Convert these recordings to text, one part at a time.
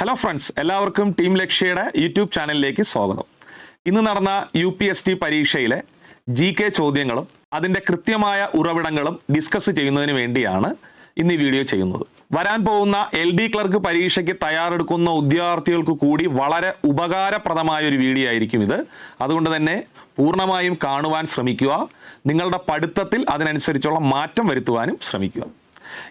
Hello friends എല്ലാവർക്കും team ലക്ഷ്യയുടെ YouTube ചാനലിലേക്ക് സ്വാഗതം. ഇന്ന് നടന്ന യു പി എസ് ടി പരീക്ഷയിലെ ജി കെ ചോദ്യങ്ങളും അതിന്റെ കൃത്യമായ ഉറവിടങ്ങളും ഡിസ്കസ് ചെയ്യുന്നതിന് വേണ്ടിയാണ് ഇന്ന് ഈ വീഡിയോ ചെയ്യുന്നത്. വരാൻ പോകുന്ന എൽ ഡി ക്ലർക്ക് പരീക്ഷയ്ക്ക് തയ്യാറെടുക്കുന്ന ഉദ്യോഗാർത്ഥികൾക്ക് കൂടി വളരെ ഉപകാരപ്രദമായ ഒരു വീഡിയോ ആയിരിക്കും ഇത്. അതുകൊണ്ട് തന്നെ പൂർണമായും കാണുവാൻ ശ്രമിക്കുക. നിങ്ങളുടെ പഠിത്തത്തിൽ അതിനനുസരിച്ചുള്ള മാറ്റം വരുത്തുവാനും ശ്രമിക്കുക.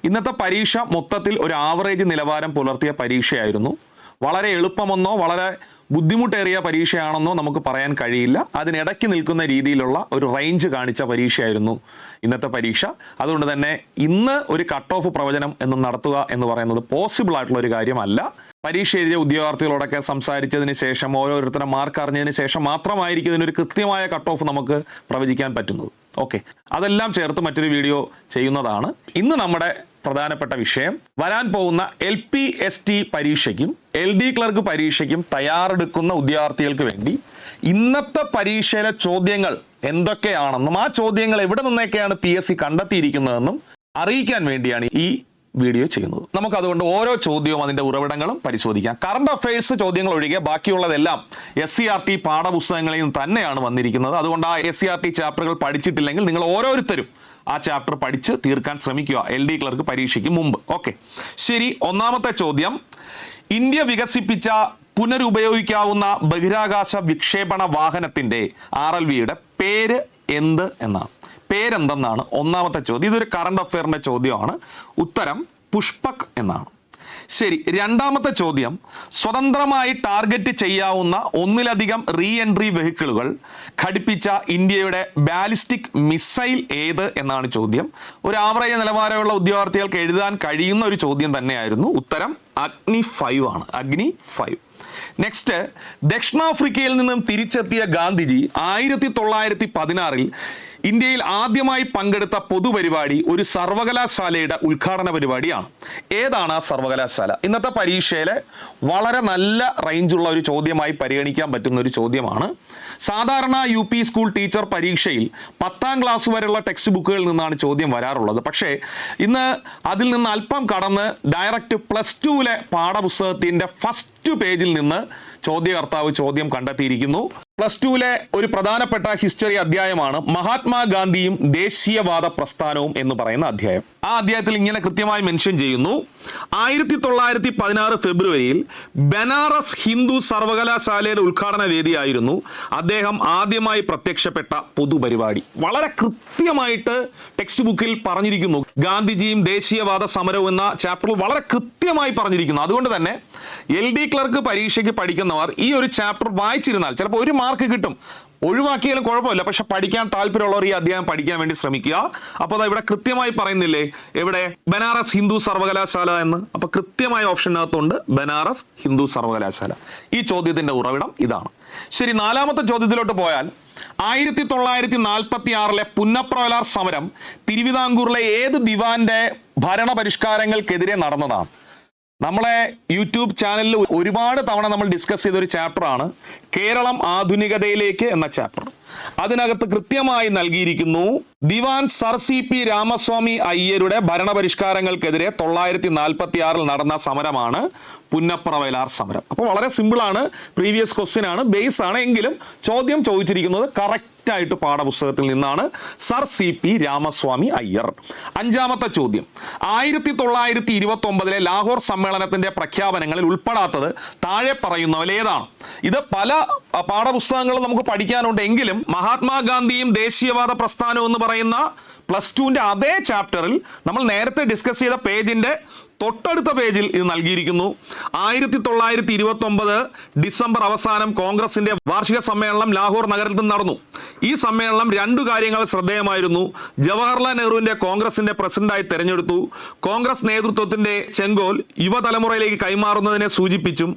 ഇന്നത്തെ പരീക്ഷ മൊത്തത്തിൽ ഒരു ആവറേജ് നിലവാരം പുലർത്തിയ പരീക്ഷയായിരുന്നു. വളരെ എളുപ്പമെന്നോ വളരെ ബുദ്ധിമുട്ടേറിയ പരീക്ഷയാണെന്നോ നമുക്ക് പറയാൻ കഴിയില്ല. അതിനിടയ്ക്ക് നിൽക്കുന്ന രീതിയിലുള്ള ഒരു റേഞ്ച് കാണിച്ച പരീക്ഷയായിരുന്നു ഇന്നത്തെ പരീക്ഷ. അതുകൊണ്ട് തന്നെ ഇന്ന് ഒരു കട്ട് ഓഫ് പ്രവചനം എന്ന് നടത്തുക എന്ന് പറയുന്നത് പോസിബിൾ ആയിട്ടുള്ള ഒരു കാര്യമല്ല. പരീക്ഷ എഴുതിയ ഉദ്യോഗാർത്ഥികളോടൊക്കെ സംസാരിച്ചതിന് ശേഷം ഓരോരുത്തരെ മാർക്ക് അറിഞ്ഞതിന് ശേഷം മാത്രമായിരിക്കും ഇതിനൊരു കൃത്യമായ കട്ട് ഓഫ് നമുക്ക് പ്രവചിക്കാൻ പറ്റുന്നത്. ഓക്കെ അതെല്ലാം ചേർത്ത് മറ്റൊരു വീഡിയോ ചെയ്യുന്നതാണ്. ഇന്ന് നമ്മുടെ പ്രധാനപ്പെട്ട വിഷയം വരാൻ പോകുന്ന എൽ പി എസ് ടി പരീക്ഷയ്ക്കും എൽ ഡി ക്ലർക്ക് പരീക്ഷയ്ക്കും തയ്യാറെടുക്കുന്ന ഉദ്യോഗാർത്ഥികൾക്ക് വേണ്ടി ഇന്നത്തെ പരീക്ഷയിലെ ചോദ്യങ്ങൾ എന്തൊക്കെയാണെന്നും ആ ചോദ്യങ്ങൾ എവിടെ നിന്നൊക്കെയാണ് പി എസ് സി കണ്ടെത്തിയിരിക്കുന്നതെന്നും അറിയിക്കാൻ വേണ്ടിയാണ് ഈ വീഡിയോ ചെയ്യുന്നത്. നമുക്ക് അതുകൊണ്ട് ഓരോ ചോദ്യവും അതിന്റെ ഉറവിടങ്ങളും പരിശോധിക്കാം. കറണ്ട് അഫയേഴ്സ് ചോദ്യങ്ങൾ ഒഴികെ ബാക്കിയുള്ളതെല്ലാം എസ് സി ആർ ടി പാഠപുസ്തകങ്ങളിൽ നിന്ന് തന്നെയാണ് വന്നിരിക്കുന്നത്. അതുകൊണ്ട് ആ എസ് സി ആർ ടി ചാപ്റ്ററുകൾ പഠിച്ചിട്ടില്ലെങ്കിൽ നിങ്ങൾ ഓരോരുത്തരും ആ ചാപ്റ്റർ പഠിച്ച് തീർക്കാൻ ശ്രമിക്കുക. എൽ ഡി ക്ലർക്ക് പരീക്ഷയ്ക്ക് മുമ്പ്. ഓക്കെ ശരി ഒന്നാമത്തെ ചോദ്യം. ഇന്ത്യ വികസിപ്പിച്ച പുനരുപയോഗിക്കാവുന്ന ബഹിരാകാശ വിക്ഷേപണ വാഹനത്തിന്റെ ആർ എൽ വിയുടെ പേര് എന്ത് എന്നാണ്. പേരെന്തെന്നാണ് ഒന്നാമത്തെ ചോദ്യം. ഇതൊരു കറണ്ട് അഫെയറിന്റെ ചോദ്യമാണ്. ഉത്തരം പുഷ്പക് എന്നാണ്. ശരി രണ്ടാമത്തെ ചോദ്യം. സ്വതന്ത്രമായി ടാർഗറ്റ് ചെയ്യാവുന്ന ഒന്നിലധികം റീ എൻട്രി വെഹിക്കിളുകൾ ഘടിപ്പിച്ച ഇന്ത്യയുടെ ബാലിസ്റ്റിക് മിസൈൽ ഏത് എന്നാണ് ചോദ്യം. ഒരു ആവറേജ് നിലവാരമുള്ള ഉദ്യോഗാർത്ഥികൾക്ക് എഴുതാൻ കഴിയുന്ന ഒരു ചോദ്യം തന്നെയായിരുന്നു. ഉത്തരം അഗ്നി ഫൈവ് ആണ്. അഗ്നി ഫൈവ് നെക്സ്റ്റ് ദക്ഷിണാഫ്രിക്കയിൽ നിന്നും തിരിച്ചെത്തിയ ഗാന്ധിജി ആയിരത്തി തൊള്ളായിരത്തി പതിനാറിൽ ഇന്ത്യയിൽ ആദ്യമായി പങ്കെടുത്ത പൊതുപരിപാടി ഒരു സർവകലാശാലയുടെ ഉദ്ഘാടന പരിപാടിയാണ്. ഏതാണ് ആ സർവകലാശാല? ഇന്നത്തെ പരീക്ഷയിലെ വളരെ നല്ല റേഞ്ചുള്ള ഒരു ചോദ്യമായി പരിഗണിക്കാൻ പറ്റുന്ന ഒരു ചോദ്യമാണ്. സാധാരണ യു പി സ്കൂൾ ടീച്ചർ പരീക്ഷയിൽ പത്താം ക്ലാസ് വരെയുള്ള ടെക്സ്റ്റ് ബുക്കുകളിൽ നിന്നാണ് ചോദ്യം വരാറുള്ളത്. പക്ഷേ ഇന്ന് അതിൽ നിന്ന് അല്പം കടന്ന് ഡയറക്റ്റ് പ്ലസ് ടുവിലെ പാഠപുസ്തകത്തിന്റെ ഫസ്റ്റ് പേജിൽ നിന്ന് ചോദ്യകർത്താവ് ചോദ്യം കണ്ടെത്തിയിരിക്കുന്നു. പ്ലസ് ടുവിലെ ഒരു പ്രധാനപ്പെട്ട ഹിസ്റ്ററി അധ്യായമാണ് മഹാത്മാഗാന്ധിയും ദേശീയവാദ പ്രസ്ഥാനവും എന്ന് പറയുന്ന അധ്യായം. ആ അധ്യായത്തിൽ ഇങ്ങനെ കൃത്യമായി മെൻഷൻ ചെയ്യുന്നു. ആയിരത്തി തൊള്ളായിരത്തി പതിനാറ് ഫെബ്രുവരിയിൽ ബനാറസ് ഹിന്ദു സർവകലാശാലയുടെ ഉദ്ഘാടന വേദിയായിരുന്നു അദ്ദേഹം ആദ്യമായി പ്രത്യക്ഷപ്പെട്ട പൊതുപരിപാടി. വളരെ കൃത്യമായിട്ട് ടെക്സ്റ്റ് ബുക്കിൽ പറഞ്ഞിരിക്കുന്നു. ഗാന്ധിജിയും ദേശീയവാദ സമരവും എന്ന ചാപ്റ്ററിൽ വളരെ കൃത്യമായി പറഞ്ഞിരിക്കുന്നു. അതുകൊണ്ട് തന്നെ എൽ ഡി ക്ലർക്ക് പരീക്ഷയ്ക്ക് പഠിക്കുന്നവർ ഈ ഒരു ചാപ്റ്റർ വായിച്ചിരുന്നാൽ ചിലപ്പോൾ ഒരു മാർക്ക് കിട്ടും. ഒഴിവാക്കിയാലും കുഴപ്പമില്ല. പക്ഷെ പഠിക്കാൻ താല്പര്യമുള്ളവർ ഈ അധ്യായം പഠിക്കാൻ വേണ്ടി ശ്രമിക്കുക. അപ്പോൾ ഇവിടെ കൃത്യമായി പറയുന്നില്ലേ? എവിടെ? ബനാറസ് ഹിന്ദു സർവകലാശാല എന്ന്. അപ്പോൾ കൃത്യമായ ഓപ്ഷനകത്തുണ്ട് ബനാറസ് ഹിന്ദു സർവകലാശാല. ഈ ചോദ്യത്തിന്റെ ഉറവിടം ഇതാണ്. ശരി നാലാമത്തെ ചോദ്യത്തിലോട്ട് പോയാൽ ആയിരത്തി തൊള്ളായിരത്തി നാൽപ്പത്തി ആറിലെ പുന്നപ്രവലാർ സമരം തിരുവിതാംകൂറിലെ ഏത് ദിവാന്റെ ഭരണപരിഷ്കാരങ്ങൾക്കെതിരെ നടന്നതാണ്? നമ്മളെ യൂട്യൂബ് ചാനലിൽ ഒരുപാട് തവണ നമ്മൾ ഡിസ്കസ് ചെയ്ത ഒരു ചാപ്റ്ററാണ് കേരളം ആധുനികതയിലേക്ക് എന്ന ചാപ്റ്റർ അതിനകത്ത് കൃത്യമായി നൽകിയിരിക്കുന്നു ദിവാൻ സർ സി പി രാമസ്വാമി അയ്യരുടെ ഭരണപരിഷ്കാരങ്ങൾക്കെതിരെ തൊള്ളായിരത്തി നാൽപ്പത്തി ആറിൽ നടന്ന സമരമാണ് പുന്നപ്ര വയലാർ സമരം. അപ്പോൾ വളരെ സിമ്പിൾ ആണ് പ്രീവിയസ് ക്വസ്റ്റ്യൻ ആണ് ബേസ് ആണ് എങ്കിലും ചോദ്യം ചോദിച്ചിരിക്കുന്നത് കറക്റ്റ് ആയിട്ട് പാഠപുസ്തകത്തിൽ നിന്നാണ് sir C P Ramaswamy Iyer. അഞ്ചാമത്തെ ചോദ്യം. ആയിരത്തി തൊള്ളായിരത്തി ഇരുപത്തി ഒമ്പതിലെ ലാഹോർ സമ്മേളനത്തിന്റെ പ്രഖ്യാപനങ്ങളിൽ ഉൾപ്പെടാത്തത് താഴെ പറയുന്നവൽ ഏതാണ്? ഇത് പല പാഠപുസ്തകങ്ങളും നമുക്ക് പഠിക്കാനുണ്ട്. എങ്കിലും മഹാത്മാഗാന്ധിയും ദേശീയവാദ പ്രസ്ഥാനവും എന്ന് പറയുന്ന പ്ലസ് ടുവിന്റെ അതേ ചാപ്റ്ററിൽ നമ്മൾ നേരത്തെ ഡിസ്കസ് ചെയ്ത പേജിന്റെ തൊട്ടടുത്ത പേജിൽ ഇത് നൽകിയിരിക്കുന്നു. ആയിരത്തി തൊള്ളായിരത്തി ഇരുപത്തി ഒമ്പത് ഡിസംബർ അവസാനം കോൺഗ്രസിന്റെ വാർഷിക സമ്മേളനം ലാഹോർ നഗരത്തിൽ നടന്നു. ഈ സമ്മേളനം രണ്ടു കാര്യങ്ങൾ ശ്രദ്ധേയമായിരുന്നു. ജവഹർലാൽ നെഹ്റുവിന്റെ കോൺഗ്രസിന്റെ പ്രസിഡന്റായി തെരഞ്ഞെടുത്തു. കോൺഗ്രസ് നേതൃത്വത്തിന്റെ ചെങ്കോൽ യുവതലമുറയിലേക്ക് കൈമാറുന്നതിനെ സൂചിപ്പിച്ചും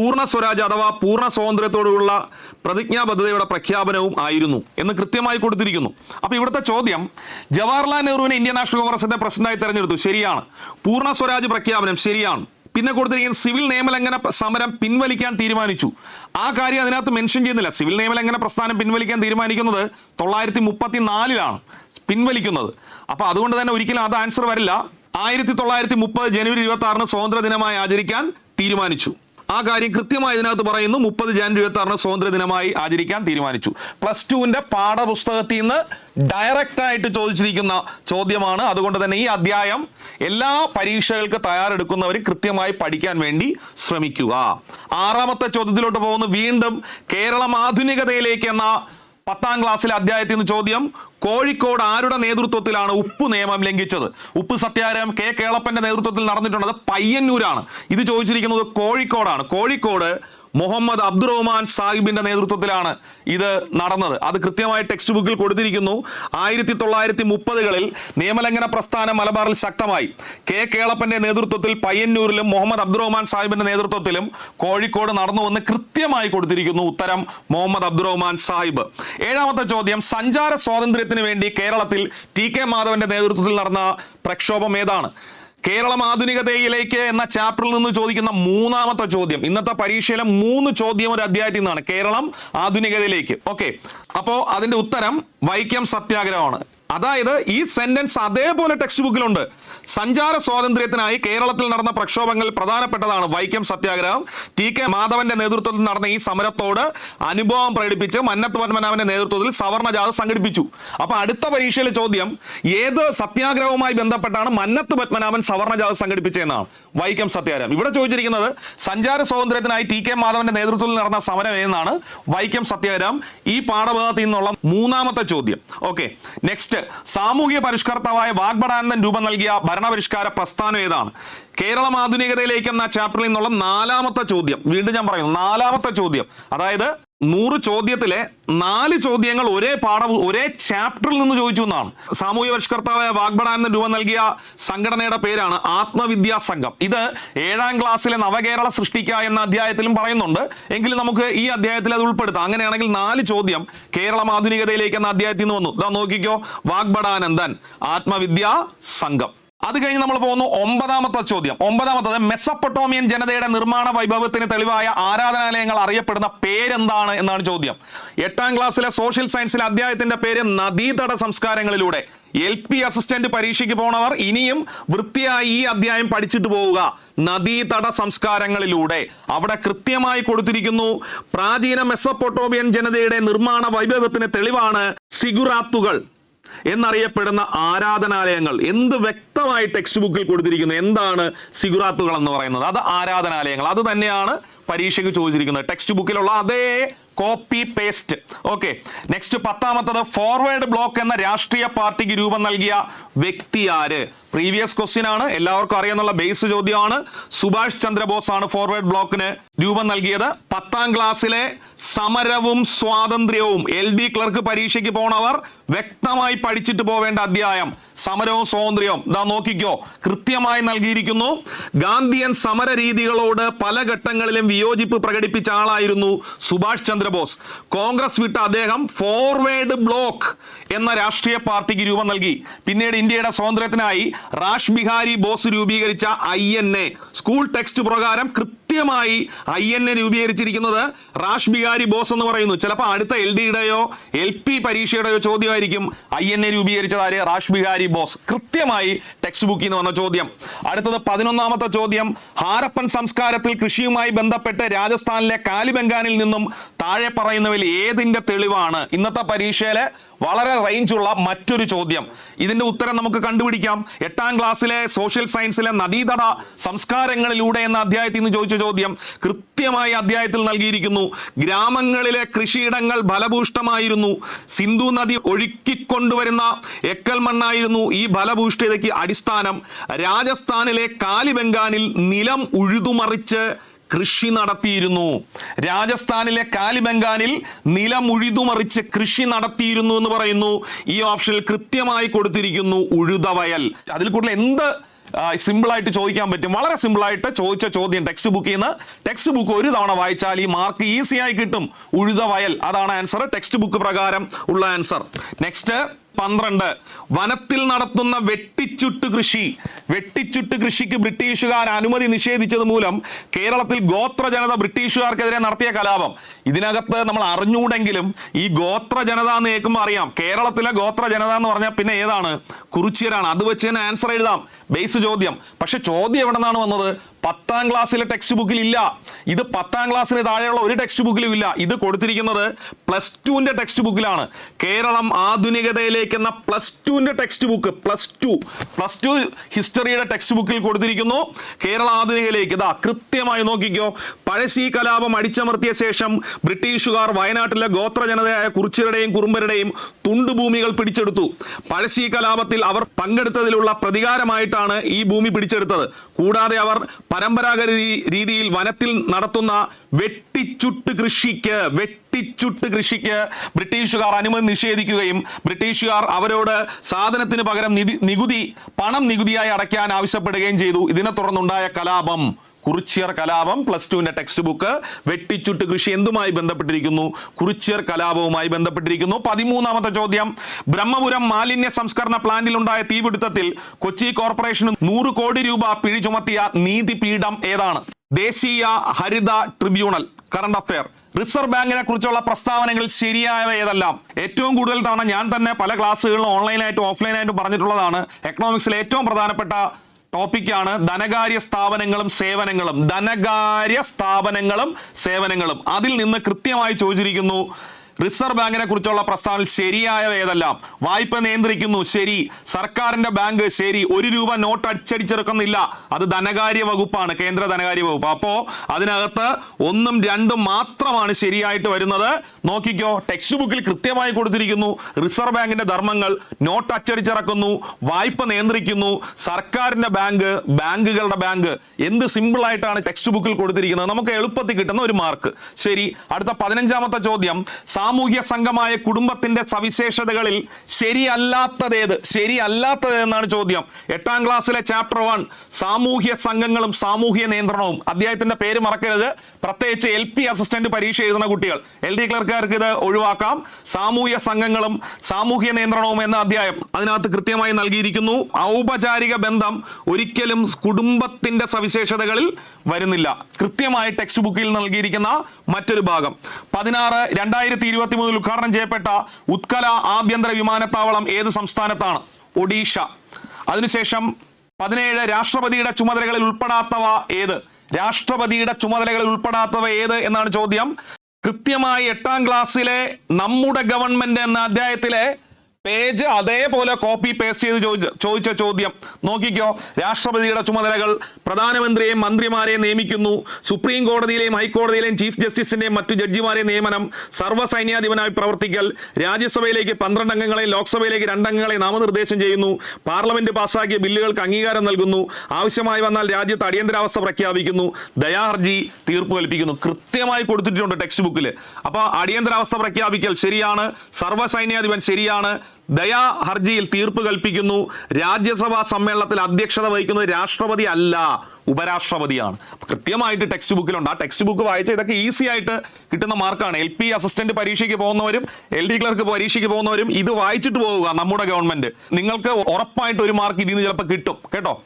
പൂർണ സ്വരാജ് അഥവാ പൂർണ സ്വാതന്ത്ര്യത്തോടുള്ള പ്രതിജ്ഞാബദ്ധതയുടെ പ്രഖ്യാപനവും ആയിരുന്നു എന്ന് കൃത്യമായി കൊടുത്തിരിക്കുന്നു. അപ്പോൾ ഇവിടുത്തെ ചോദ്യം ജവഹർലാൽ നെഹ്റുവിനെ ഇന്ത്യൻ നാഷണൽ കോൺഗ്രസിന്റെ പ്രസിഡന്റായി തെരഞ്ഞെടുത്തു. ശരിയാണ്. പൂർണ സ്വരാജ് പ്രഖ്യാപനം ശരിയാണ്. പിന്നെ കൊടുത്തിരിക്കുന്ന സിവിൽ നിയമലംഘന സമരം പിൻവലിക്കാൻ തീരുമാനിച്ചു. ആ കാര്യം അതിനകത്ത് മെൻഷൻ ചെയ്യുന്നില്ല. സിവിൽ നിയമലംഘന പ്രസ്ഥാനം പിൻവലിക്കാൻ തീരുമാനിക്കുന്നത് തൊള്ളായിരത്തി മുപ്പത്തി നാലിലാണ് പിൻവലിക്കുന്നത്. അപ്പോൾ അതുകൊണ്ട് തന്നെ ഒരിക്കലും അത് ആൻസർ വരില്ല. ആയിരത്തി തൊള്ളായിരത്തി മുപ്പത് ജനുവരി ഇരുപത്തി ആറിന് സ്വാതന്ത്ര്യ ദിനമായി ആചരിക്കാൻ തീരുമാനിച്ചു. ആ കാര്യം കൃത്യമായി ഇതിനകത്ത് പറയുന്നു. മുപ്പത് ജാനുവരി ഇരുപത്തി ആറിന് സ്വാതന്ത്ര്യ ദിനമായി ആചരിക്കാൻ തീരുമാനിച്ചു. പ്ലസ് ടുവിന്റെ പാഠപുസ്തകത്തിൽ നിന്ന് ഡയറക്റ്റ് ആയിട്ട് ചോദിച്ചിരിക്കുന്ന ചോദ്യമാണ്. അതുകൊണ്ട് തന്നെ ഈ അധ്യായം എല്ലാ പരീക്ഷകൾക്ക് തയ്യാറെടുക്കുന്നവർ കൃത്യമായി പഠിക്കാൻ വേണ്ടി ശ്രമിക്കുക. ആറാമത്തെ ചോദ്യത്തിലോട്ട് പോകുന്നു. വീണ്ടും കേരളം ആധുനികതയിലേക്ക് എന്ന പത്താം ക്ലാസ്സിലെ അധ്യായത്തിൽ നിന്ന് ചോദ്യം കോഴിക്കോട് ആരുടെ നേതൃത്വത്തിലാണ് ഉപ്പ് നിയമം ലംഘിച്ചത്? ഉപ്പ് സത്യാഗ്രഹം കെ കേളപ്പന്റെ നേതൃത്വത്തിൽ നടന്നിട്ടുള്ളത് പയ്യന്നൂരാണ്. ഇത് ചോദിച്ചിരിക്കുന്നത് കോഴിക്കോടാണ്. കോഴിക്കോട് മുഹമ്മദ് അബ്ദുറഹ്മാൻ സാഹിബിന്റെ നേതൃത്വത്തിലാണ് ഇത് നടന്നത്. അത് കൃത്യമായി ടെക്സ്റ്റ് ബുക്കിൽ കൊടുത്തിരിക്കുന്നു. ആയിരത്തി തൊള്ളായിരത്തി മുപ്പതുകളിൽ നിയമലംഘന പ്രസ്ഥാനം മലബാറിൽ ശക്തമായി. കെ കേളപ്പന്റെ നേതൃത്വത്തിൽ പയ്യന്നൂരിലും മുഹമ്മദ് അബ്ദുറഹ്മാൻ സാഹിബിന്റെ നേതൃത്വത്തിലും കോഴിക്കോട് നടന്നു നടന്നുവെന്ന് കൃത്യമായി കൊടുത്തിരിക്കുന്നു ഉത്തരം മുഹമ്മദ് അബ്ദുറഹ്മാൻ സാഹിബ്. ഏഴാമത്തെ ചോദ്യം സഞ്ചാര സ്വാതന്ത്ര്യത്തിന് വേണ്ടി കേരളത്തിൽ ടി കെ മാധവന്റെ നേതൃത്വത്തിൽ നടന്ന പ്രക്ഷോഭം ഏതാണ്? കേരളം ആധുനികതയിലേക്ക് എന്ന ചാപ്റ്ററിൽ നിന്ന് ചോദിക്കുന്ന മൂന്നാമത്തെ ചോദ്യം. ഇന്നത്തെ പരീക്ഷയിലെ മൂന്ന് ചോദ്യം ഒരു അധ്യായത്തിൽ നിന്നാണ്. കേരളം ആധുനികതയിലേക്ക്. ഓക്കെ അപ്പോ അതിന്റെ ഉത്തരം വൈക്കം സത്യാഗ്രഹമാണ്. അതായത് ഈ സെന്റൻസ് അതേപോലെ ടെക്സ്റ്റ് ബുക്കിലുണ്ട് സഞ്ചാര സ്വാതന്ത്ര്യത്തിനായി കേരളത്തിൽ നടന്ന പ്രക്ഷോഭങ്ങളിൽ പ്രധാനപ്പെട്ടതാണ്. വൈക്കം സത്യാഗ്രഹം ടി കെ മാധവന്റെ നേതൃത്വത്തിൽ നടന്ന ഈ സമരത്തോട് അനുഭവം പ്രകടിപ്പിച്ച് മന്നത്ത് പത്മനാഭന്റെ നേതൃത്വത്തിൽ സവർണ ജാഥ സംഘടിപ്പിച്ചു. അപ്പൊ അടുത്ത പരീക്ഷയിലെ ചോദ്യം ഏത് സത്യാഗ്രഹവുമായി ബന്ധപ്പെട്ടാണ് മന്നത്ത് പത്മനാഭൻ സവർണ ജാഥ സംഘടിപ്പിച്ചതെന്നാണ്? വൈക്കം സത്യാഗ്രഹം. ഇവിടെ ചോദിച്ചിരിക്കുന്നത് സഞ്ചാര സ്വാതന്ത്ര്യത്തിനായി ടി കെ മാധവന്റെ നേതൃത്വത്തിൽ നടന്ന സമരം എന്നാണ് വൈക്കം സത്യാഗ്രഹം. ഈ പാഠഭാഗത്തിൽ നിന്നുള്ള മൂന്നാമത്തെ ചോദ്യം. ഓക്കെ നെക്സ്റ്റ് സാമൂഹിക പരിഷ്കർത്താവായ വാഗ്ബടാനന്ദൻ രൂപം നൽകിയ ഭരണപരിഷ്കാര പ്രസ്ഥാനം ഏതാണ്? കേരളം ആധുനികതയിലേക്ക് എന്ന ചാപ്റ്ററിൽ നിന്നുള്ള നാലാമത്തെ ചോദ്യം. വീണ്ടും ഞാൻ പറയുന്നു നാലാമത്തെ ചോദ്യം. അതായത് നൂറ് ചോദ്യത്തിലെ നാല് ചോദ്യങ്ങൾ ഒരേ പാഠ ഒരേ ചാപ്റ്ററിൽ നിന്ന് ചോദിച്ചു എന്നാണ്. സാമൂഹ്യ പരിഷ്കർത്താവായ വാഗ്ബടാനന്ദൻ രൂപം നൽകിയ സംഘടനയുടെ പേരാണ് ആത്മവിദ്യാ സംഘം. ഇത് ഏഴാം ക്ലാസ്സിലെ നവകേരള സൃഷ്ടിക്ക എന്ന അധ്യായത്തിലും പറയുന്നുണ്ട്. എങ്കിലും നമുക്ക് ഈ അധ്യായത്തിൽ അത് ഉൾപ്പെടുത്താം. അങ്ങനെയാണെങ്കിൽ നാല് ചോദ്യം കേരള ആധുനികതയിലേക്ക് എന്ന അധ്യായത്തിൽ നിന്ന് വന്നു. ഇതാ നോക്കിക്കോ വാഗ്ബടാനന്ദൻ ആത്മവിദ്യാ സംഘം. അത് കഴിഞ്ഞ് നമ്മൾ പോകുന്നു ഒമ്പതാമത്തെ ചോദ്യം. ഒമ്പതാമത്തത് മെസ്സപ്പൊട്ടോമിയൻ ജനതയുടെ നിർമ്മാണ വൈഭവത്തിന് തെളിവായ ആരാധനാലയങ്ങൾ അറിയപ്പെടുന്ന പേരെന്താണ് എന്നാണ് ചോദ്യം. എട്ടാം ക്ലാസ്സിലെ സോഷ്യൽ സയൻസിലെ അധ്യായത്തിന്റെ പേര് നദീതട സംസ്കാരങ്ങളിലൂടെ. എൽ പി അസിസ്റ്റന്റ് പരീക്ഷയ്ക്ക് പോണവർ ഇനിയും വൃത്തിയായി ഈ അധ്യായം പഠിച്ചിട്ട് പോവുക. നദീതട സംസ്കാരങ്ങളിലൂടെ. അവിടെ കൃത്യമായി കൊടുത്തിരിക്കുന്നു പ്രാചീന മെസ്സപ്പൊട്ടോമിയൻ ജനതയുടെ നിർമ്മാണ വൈഭവത്തിന് തെളിവാണ് സിഗുറാത്തുകൾ. എന്നറിയപ്പെടുന്ന ആരാധനാലയങ്ങൾ എന്ത് വ്യക്തമായി ടെക്സ്റ്റ് ബുക്കിൽ കൊടുത്തിരിക്കുന്നു എന്താണ് സിഗുറാത്തുകൾ എന്ന് പറയുന്നത്. അത് ആരാധനാലയങ്ങൾ. അത് തന്നെയാണ് പരീക്ഷയ്ക്ക് ചോദിച്ചിരിക്കുന്നത്. ടെക്സ്റ്റ് ബുക്കിലുള്ള അതേ കോപ്പി പേസ്റ്റ് ഓക്കെ നെക്സ്റ്റ് പത്താമത്തത് ഫോർവേഡ് ബ്ലോക്ക് എന്ന രാഷ്ട്രീയ പാർട്ടിക്ക് രൂപം നൽകിയ വ്യക്തി ആര്? പ്രീവിയസ് ക്വസ്റ്റ്യൻ ആണ്. എല്ലാവർക്കും അറിയാന്നുള്ള ബേസ് ചോദ്യമാണ്. സുഭാഷ് ചന്ദ്രബോസ് ആണ് ഫോർവേഡ് ബ്ലോക്കിന് രൂപം നൽകിയത്. പത്താം ക്ലാസ്സിലെ സമരവും സ്വാതന്ത്ര്യവും എൽ ഡി ക്ലർക്ക് പരീക്ഷയ്ക്ക് പോണവർ വ്യക്തമായി പഠിച്ചിട്ട് പോവേണ്ട അധ്യായം. സമരവും സ്വാതന്ത്ര്യവും. ഇതാ നോക്കിക്കോ. കൃത്യമായി നൽകിയിരിക്കുന്നു. ഗാന്ധിയൻ സമര രീതികളോട് പല ഘട്ടങ്ങളിലും വിയോജിപ്പ് പ്രകടിപ്പിച്ച ആളായിരുന്നു സുഭാഷ് ചന്ദ്രബോസ് കോൺഗ്രസ് വിട്ട അദ്ദേഹം ഫോർവേഡ് ബ്ലോക്ക് എന്ന രാഷ്ട്രീയ പാർട്ടിക്ക് രൂപം നൽകി. പിന്നീട് ഇന്ത്യയുടെ സ്വാതന്ത്ര്യത്തിനായി റാഷ് ബിഹാരി ബോസ് രൂപീകരിച്ച ഐ സ്കൂൾ ടെക്സ്റ്റ് പ്രകാരം കൃത്യമായി ഐ എൻ എ രൂപീകരിച്ചിരിക്കുന്നത് റാഷ് ബിഹാരി ബോസ് എന്ന് പറയുന്നു. ചിലപ്പോൾ അടുത്ത എൽ ഡിയുടെയോ എൽ പി പരീക്ഷയുടെയോ ചോദ്യമായിരിക്കും ഐ എൻ എ രൂപീകരിച്ചത് ആര്? റാഷ് ബിഹാരി ബോസ്. കൃത്യമായി ടെക്സ്റ്റ് ബുക്കിൽ നിന്ന് വന്ന ചോദ്യം. അടുത്തത് പതിനൊന്നാമത്തെ ചോദ്യം. ഹാരപ്പൻ സംസ്കാരത്തിൽ കൃഷിയുമായി ബന്ധപ്പെട്ട് രാജസ്ഥാനിലെ കാലിബംഗാനിൽ നിന്നും താഴെ പറയുന്നവയിൽ ഏതിന്റെ തെളിവാണ്? ഇന്നത്തെ പരീക്ഷയിലെ വളരെ റേഞ്ചുള്ള മറ്റൊരു ചോദ്യം. ഇതിന്റെ ഉത്തരം നമുക്ക് കണ്ടുപിടിക്കാം. എട്ടാം ക്ലാസ്സിലെ സോഷ്യൽ സയൻസിലെ നദീതട സംസ്കാരങ്ങളിലൂടെ എന്ന അധ്യായത്തിൽ നിന്ന് ചോദിച്ച ചോദ്യം കൃത്യമായി അധ്യായത്തിൽ നൽകിയിരിക്കുന്നു. ഗ്രാമങ്ങളിലെ കൃഷിയിടങ്ങൾ ഫലഭൂഷ്ടമായിരുന്നു. സിന്ധു നദി ഒഴുക്കിക്കൊണ്ടുവരുന്ന എക്കൽ മണ്ണായിരുന്നു ഈ ഫലഭൂഷ്ഠതയ്ക്ക് അടിസ്ഥാനം. രാജസ്ഥാനിലെ കാലിബംഗാനിൽ നിലം ഉഴുതുമറിച്ച് കൃഷി നടത്തിയിരുന്നു. രാജസ്ഥാനിലെ കാലിബംഗാനിൽ നിലം ഉഴുതുമറിച്ച് കൃഷി നടത്തിയിരുന്നു എന്ന് പറയുന്നു. ഈ ഓപ്ഷനിൽ കൃത്യമായി കൊടുത്തിരിക്കുന്നു ഉഴുതവയൽ. അതിൽ കൂടുതൽ എന്ത് സിമ്പിൾ ആയിട്ട് ചോദിക്കാൻ പറ്റും. വളരെ സിമ്പിൾ ആയിട്ട് ചോദിച്ച ചോദ്യം ടെക്സ്റ്റ് ബുക്കിൽ നിന്ന്. ടെക്സ്റ്റ് ബുക്ക് ഒരു തവണ വായിച്ചാൽ ഈ മാർക്ക് ഈസി ആയി കിട്ടും. ഉഴുതവയൽ അതാണ് ആൻസർ ടെക്സ്റ്റ് ബുക്ക് പ്രകാരം ഉള്ള ആൻസർ നെക്സ്റ്റ് പന്ത്രണ്ട്. വനത്തിൽ നടത്തുന്ന വെട്ടിച്ചുട്ട് കൃഷി. വെട്ടിച്ചുട്ട് കൃഷിക്ക് ബ്രിട്ടീഷുകാർ അനുമതി നിഷേധിച്ചത് മൂലം കേരളത്തിൽ ഗോത്ര ജനത ബ്രിട്ടീഷുകാർക്കെതിരെ നടത്തിയ കലാപം. ഇതിനകത്ത് നമ്മൾ അറിഞ്ഞൂടെങ്കിലും ഈ ഗോത്ര ജനത എന്ന് കേൾക്കുമ്പോൾ അറിയാം. കേരളത്തിലെ ഗോത്ര ജനത എന്ന് പറഞ്ഞാൽ പിന്നെ ഏതാണ്? കുറിച്യരാണ്. അത് വെച്ച് തന്നെ ആൻസർ എഴുതാം. ബേസ് ചോദ്യം. പക്ഷെ ചോദ്യം എവിടെ നിന്നാണ് വന്നത്? പത്താം ക്ലാസ്സിലെ ടെക്സ്റ്റ് ബുക്കിൽ ഇല്ല ഇത് പത്താം ക്ലാസ്സിന് താഴെയുള്ള ഒരു ടെക്സ്റ്റ് ബുക്കിലും ഇല്ല. ഇത് കൊടുത്തിരിക്കുന്നത് പ്ലസ് ടുവിന്റെ ടെക്സ്റ്റ് ബുക്കിലാണ് കേരളം ആധുനികതയിലേക്ക് എന്ന പ്ലസ് ടുവിന്റെ text book plus two plus two ഹിസ്റ്ററിയുടെ text ബുക്കിൽ കൊടുത്തിരിക്കുന്നു. കേരള ആധുനികയിലേക്ക്. ഇതാ കൃത്യമായി നോക്കിക്കോ. പഴശ്ശി കലാപം അടിച്ചമർത്തിയ ശേഷം ബ്രിട്ടീഷുകാർ വയനാട്ടിലെ ഗോത്ര ജനതയായ കുറിച്യരുടെയും കുറുമ്പരുടെയും തുണ്ടുഭൂമികൾ പിടിച്ചെടുത്തു. പഴശ്ശി കലാപത്തിൽ അവർ പങ്കെടുത്തതിലുള്ള പ്രതികാരമായിട്ടാണ് ഈ ഭൂമി പിടിച്ചെടുത്തത്. കൂടാതെ അവർ പരമ്പരാഗത രീതിയിൽ വനത്തിൽ നടത്തുന്ന വെട്ടിച്ചുട്ട് കൃഷിക്ക് വെട്ടിച്ചുട്ട് കൃഷിക്ക് ബ്രിട്ടീഷുകാർ അനുമതി നിഷേധിക്കുകയും ബ്രിട്ടീഷുകാർ അവരോട് സാധനത്തിന് പകരം നികുതി പണം നികുതിയായി അടയ്ക്കാൻ ആവശ്യപ്പെടുകയും ചെയ്തു. ഇതിനെ തുടർന്നുണ്ടായ കലാപം. കുറിച്യർ കലാപം പ്ലസ് ടുവിന്റെ ടെക്സ്റ്റ് ബുക്ക് വെട്ടിച്ചുട്ട് കൃഷി എന്തുമായി ബന്ധപ്പെട്ടിരിക്കുന്നു? കുറിച്യർ കലാപവുമായി ബന്ധപ്പെട്ടിരിക്കുന്നു. പതിമൂന്നാമത്തെ ചോദ്യം. ബ്രഹ്മപുരം മാലിന്യ സംസ്കരണ പ്ലാന്റിൽ ഉണ്ടായ തീപിടുത്തത്തിൽ കൊച്ചി കോർപ്പറേഷന് നൂറ് കോടി രൂപ പിഴ ചുമത്തിയ നീതിപീഠം ഏതാണ്? ദേശീയ ഹരിത ട്രിബ്യൂണൽ കറണ്ട് അഫയർ റിസർവ് ബാങ്കിനെ കുറിച്ചുള്ള പ്രസ്താവനകൾ ശരിയായവ ഏതെല്ലാം? ഏറ്റവും കൂടുതൽ തവണ ഞാൻ തന്നെ പല ക്ലാസ്സുകളിലും ഓൺലൈനായിട്ടും ഓഫ്ലൈനായിട്ടും പറഞ്ഞിട്ടുള്ളതാണ്. എക്കണോമിക്സിലെ ഏറ്റവും പ്രധാനപ്പെട്ട ടോപ്പിക്കാണ് ധനകാര്യ സ്ഥാപനങ്ങളും സേവനങ്ങളും. ധനകാര്യ സ്ഥാപനങ്ങളും സേവനങ്ങളും. അതിൽ നിന്ന് കൃത്യമായി ചോദിച്ചിരിക്കുന്നു റിസർവ് ബാങ്കിനെ കുറിച്ചുള്ള പ്രസ്താവന ശരിയായവ ഏതെല്ലാം? വായ്പ നിയന്ത്രിക്കുന്നു ശരി. സർക്കാരിന്റെ ബാങ്ക് ശരി. ഒരു രൂപ നോട്ട് അടിച്ചടിച്ചെടുക്കുന്നില്ല. അത് ധനകാര്യ വകുപ്പാണ് കേന്ദ്ര ധനകാര്യ വകുപ്പ്. അപ്പോ അതിനകത്ത് ഒന്നും രണ്ടും മാത്രമാണ് ശരിയായിട്ട് വരുന്നത്. നോക്കിക്കോ ടെക്സ്റ്റ് ബുക്കിൽ കൃത്യമായി കൊടുത്തിരിക്കുന്നു. റിസർവ് ബാങ്കിന്റെ ധർമ്മങ്ങൾ നോട്ട് അച്ചടിച്ചിറക്കുന്നു വായ്പ നിയന്ത്രിക്കുന്നു. സർക്കാരിന്റെ ബാങ്ക് ബാങ്കുകളുടെ ബാങ്ക് എന്ത് സിമ്പിൾ ആയിട്ടാണ് ടെക്സ്റ്റ് ബുക്കിൽ കൊടുത്തിരിക്കുന്നത്? നമുക്ക് എളുപ്പത്തിൽ കിട്ടുന്ന ഒരു മാർക്ക്. ശരി അടുത്ത പതിനഞ്ചാമത്തെ ചോദ്യം. സാമൂഹ്യ സംഘമായ കുടുംബത്തിന്റെ സവിശേഷതകളിൽ ശരിയല്ലാത്തതേത്? ശരിയല്ലാത്തത് എന്നാണ് ചോദ്യം. എട്ടാം ക്ലാസ്സിലെ ചാപ്റ്റർ വൺ സാമൂഹ്യ സംഘങ്ങളും സാമൂഹ്യ നിയന്ത്രണവും. അദ്ദേഹത്തിന്റെ പേര് മറക്കരുത്. പ്രത്യേകിച്ച് എൽ പി അസിസ്റ്റന്റ് പരീക്ഷ എഴുതുന്ന കുട്ടികൾ. എൽ ഡി ക്ലർക്കാർക്ക് ഇത് ഒഴിവാക്കാം. സാമൂഹ്യ സംഘങ്ങളും സാമൂഹ്യ നിയന്ത്രണവും എന്ന അധ്യായം അതിനകത്ത് കൃത്യമായി നൽകിയിരിക്കുന്നു. ഔപചാരിക ബന്ധം ഒരിക്കലും കുടുംബത്തിന്റെ സവിശേഷതകളിൽ വരുന്നില്ല. കൃത്യമായി ടെക്സ്റ്റ് ബുക്കിൽ നൽകിയിരിക്കുന്ന മറ്റൊരു ഭാഗം. പതിനാറ് രണ്ടായിരത്തി ഇരുപത്തി മൂന്നിൽ ഉദ്ഘാടനം ചെയ്യപ്പെട്ട ഉത്കല ആഭ്യന്തര വിമാനത്താവളം ഏത് സംസ്ഥാനത്താണ്? ഒഡീഷ. അതിനുശേഷം പതിനേഴ് രാഷ്ട്രപതിയുടെ ചുമതലകളിൽ ഉൾപ്പെടാത്തവ ഏത്? രാഷ്ട്രപതിയുടെ ചുമതലകളിൽ ഉൾപ്പെടാത്തവ ഏത് എന്നാണ് ചോദ്യം. കൃത്യമായി എട്ടാം ക്ലാസ്സിലെ നമ്മുടെ ഗവൺമെന്റ് എന്ന അധ്യായത്തിലെ പേജ് അതേപോലെ കോപ്പി പേസ്റ്റ് ചെയ്ത് ചോദിച്ച ചോദ്യം. നോക്കിക്കോ രാഷ്ട്രപതിയുടെ ചുമതലകൾ പ്രധാനമന്ത്രിയെയും മന്ത്രിമാരെയും നിയമിക്കുന്നു. സുപ്രീം കോടതിയിലെയും ഹൈക്കോടതിയിലെയും ചീഫ് ജസ്റ്റിസിന്റെയും മറ്റു ജഡ്ജിമാരെ നിയമനം സർവസൈന്യാധിപനായി പ്രവർത്തിക്കൽ രാജ്യസഭയിലേക്ക് പന്ത്രണ്ട് അംഗങ്ങളെ ലോക്സഭയിലേക്ക് രണ്ടംഗങ്ങളെ നാമനിർദ്ദേശം ചെയ്യുന്നു. പാർലമെന്റ് പാസാക്കിയ ബില്ലുകൾക്ക് അംഗീകാരം നൽകുന്നു. ആവശ്യമായി വന്നാൽ രാജ്യത്ത് അടിയന്തരാവസ്ഥ പ്രഖ്യാപിക്കുന്നു. ദയാഹർജി തീർപ്പ് കൽപ്പിക്കുന്നു. കൃത്യമായി കൊടുത്തിട്ടുണ്ട് ടെക്സ്റ്റ് ബുക്കിൽ അപ്പോൾ അടിയന്തരാവസ്ഥ പ്രഖ്യാപിക്കൽ ശരിയാണ്. സർവസൈന്യാധിപൻ ശരിയാണ്. ദയാ ഹർജിയിൽ തീർപ്പ് കൽപ്പിക്കുന്നു. രാജ്യസഭാ സമ്മേളനത്തിൽ അധ്യക്ഷത വഹിക്കുന്നത് രാഷ്ട്രപതി അല്ല ഉപരാഷ്ട്രപതിയാണ്. കൃത്യമായിട്ട് ടെക്സ്റ്റ് ബുക്കിലുണ്ട് ആ ടെക്സ്റ്റ് ബുക്ക് വായിച്ച ഇതൊക്കെ ഈസി ആയിട്ട് കിട്ടുന്ന മാർക്കാണ് എൽ പി അസിസ്റ്റന്റ് പരീക്ഷയ്ക്ക് പോകുന്നവരും എൽ ഡി ക്ലർക്ക് പരീക്ഷയ്ക്ക് പോകുന്നവരും ഇത് വായിച്ചിട്ട് പോവുക നമ്മുടെ ഗവൺമെന്റ് നിങ്ങൾക്ക് ഉറപ്പായിട്ട് ഒരു മാർക്ക് ഇതിൽ നിന്ന് ചിലപ്പോൾ കിട്ടും. കേട്ടോ?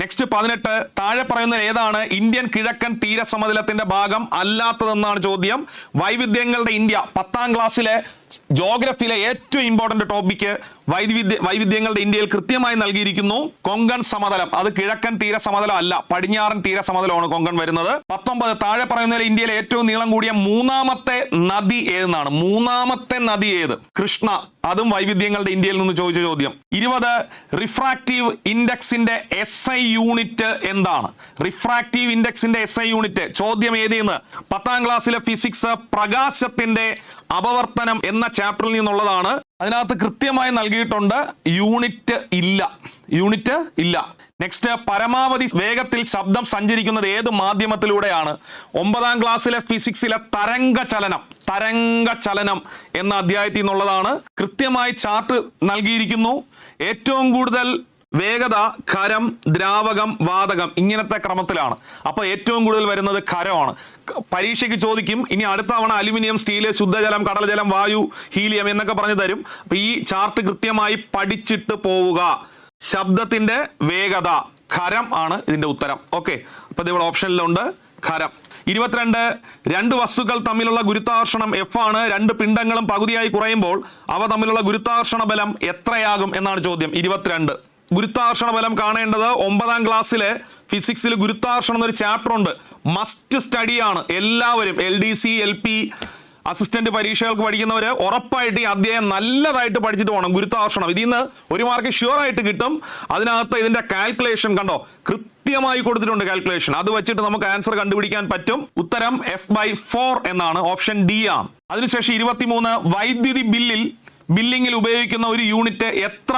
നെക്സ്റ്റ് പതിനെട്ട് താഴെ പറയുന്ന ഏതാണ്? ഇന്ത്യൻ കിഴക്കൻ തീരസമതലത്തിന്റെ ഭാഗം അല്ലാത്തതെന്നാണ് ചോദ്യം. വൈവിധ്യങ്ങളുടെ ഇന്ത്യ പത്താം ക്ലാസ്സിലെ ജോഗ്രഫിയിലെ ഏറ്റവും ഇമ്പോർട്ടന്റ് ടോപ്പിക്ക് വൈവിധ്യ വൈവിധ്യങ്ങളുടെ ഇന്ത്യയിൽ കൃത്യമായി നൽകിയിരിക്കുന്നു. കൊങ്കൺ സമതലം. അത് കിഴക്കൻ തീര സമതലം അല്ല പടിഞ്ഞാറൻ തീര സമതലമാണ് കൊങ്കൺ വരുന്നത്. പത്തൊമ്പത് താഴെ പറയുന്നതിൽ ഇന്ത്യയിലെ ഏറ്റവും നീളം കൂടിയ മൂന്നാമത്തെ നദി ഏതെന്നാണ്? മൂന്നാമത്തെ നദി ഏത്? കൃഷ്ണ. അതും വൈവിധ്യങ്ങളുടെ ഇന്ത്യയിൽ നിന്ന് ചോദിച്ച ചോദ്യം. ഇരുപത് റിഫ്രാക്റ്റീവ് ഇൻഡെക്സിന്റെ എസ് ഐ യൂണിറ്റ് എന്താണ്? റിഫ്രാക്റ്റീവ് ഇൻഡെക്സിന്റെ എസ് ഐ യൂണിറ്റ് ചോദ്യം ഏതെന്ന്? പത്താം ക്ലാസ്സിലെ ഫിസിക്സ് പ്രകാശത്തിന്റെ അപവർത്തനം എന്ന ചാപ്റ്ററിൽ നിന്നുള്ളതാണ്. അതിനകത്ത് കൃത്യമായി നൽകിയിട്ടുണ്ട് യൂണിറ്റ് ഇല്ല. യൂണിറ്റ് ഇല്ല. നെക്സ്റ്റ് പരമാവധി വേഗത്തിൽ ശബ്ദം സഞ്ചരിക്കുന്നത് ഏത് മാധ്യമത്തിലൂടെയാണ്? ഒമ്പതാം ക്ലാസ്സിലെ ഫിസിക്സിലെ തരംഗ ചലനം തരംഗ ചലനം എന്ന അധ്യായത്തിൽ നിന്നുള്ളതാണ്. കൃത്യമായി ചാർട്ട് നൽകിയിരിക്കുന്നു. ഏറ്റവും കൂടുതൽ വേഗത ഖരം ദ്രാവകം വാതകം ഇങ്ങനത്തെ ക്രമത്തിലാണ്. അപ്പോൾ ഏറ്റവും കൂടുതൽ വരുന്നത് ഖരമാണ്. പരീക്ഷയ്ക്ക് ചോദിക്കും ഇനി അടുത്ത തവണ അലുമിനിയം സ്റ്റീൽ ശുദ്ധജലം കടൽജലം വായു ഹീലിയം എന്നൊക്കെ പറഞ്ഞു തരും. അപ്പൊ ഈ ചാർട്ട് കൃത്യമായി പഠിച്ചിട്ട് പോവുക. ശബ്ദത്തിന്റെ വേഗത ഖരം ആണ് ഇതിന്റെ ഉത്തരം. ഓക്കെ. അപ്പൊ ഇത് ഇവിടെ ഓപ്ഷനിലുണ്ട് ഖരം. ഇരുപത്തിരണ്ട് രണ്ട് വസ്തുക്കൾ തമ്മിലുള്ള ഗുരുത്വാകർഷണം എഫ് ആണ്. രണ്ട് പിണ്ഡങ്ങളും പകുതിയായി കുറയുമ്പോൾ അവ തമ്മിലുള്ള ഗുരുത്വാകർഷണ ബലം എത്രയാകും എന്നാണ് ചോദ്യം. ഇരുപത്തിരണ്ട്. ഗുരുത്വാകർഷണ ബലം കാണേണ്ടത് ഒമ്പതാം ക്ലാസ്സിലെ ഫിസിക്സിൽ ഗുരുത്വാകർഷണം എന്നൊരു ചാപ്റ്റർ ഉണ്ട്. മസ്റ്റ് സ്റ്റഡി ആണ്. എല്ലാവരും L D C L P assistant പരീക്ഷകൾക്ക് പഠിക്കുന്നവർ ഉറപ്പായിട്ട് ഈ അധ്യായം നല്ലതായിട്ട് പഠിച്ചിട്ട് പോകണം ഗുരുത്വാകർഷണം. ഇതിൽ നിന്ന് ഒരു മാർക്ക് ഷുവർ ആയിട്ട് കിട്ടും. അതിനകത്ത് ഇതിന്റെ കാൽക്കുലേഷൻ കണ്ടോ? കൃത്യമായി കൊടുത്തിട്ടുണ്ട് കാൽക്കുലേഷൻ അത് വെച്ചിട്ട് നമുക്ക് ആൻസർ കണ്ടുപിടിക്കാൻ പറ്റും. ഉത്തരം എഫ് ബൈ ഫോർ എന്നാണ് ഓപ്ഷൻ ഡി ആണ്. അതിനുശേഷം ഇരുപത്തിമൂന്ന് വൈദ്യുതി ബില്ലിൽ ബില്ലിങ്ങിൽ ഉപയോഗിക്കുന്ന ഒരു യൂണിറ്റ് എത്ര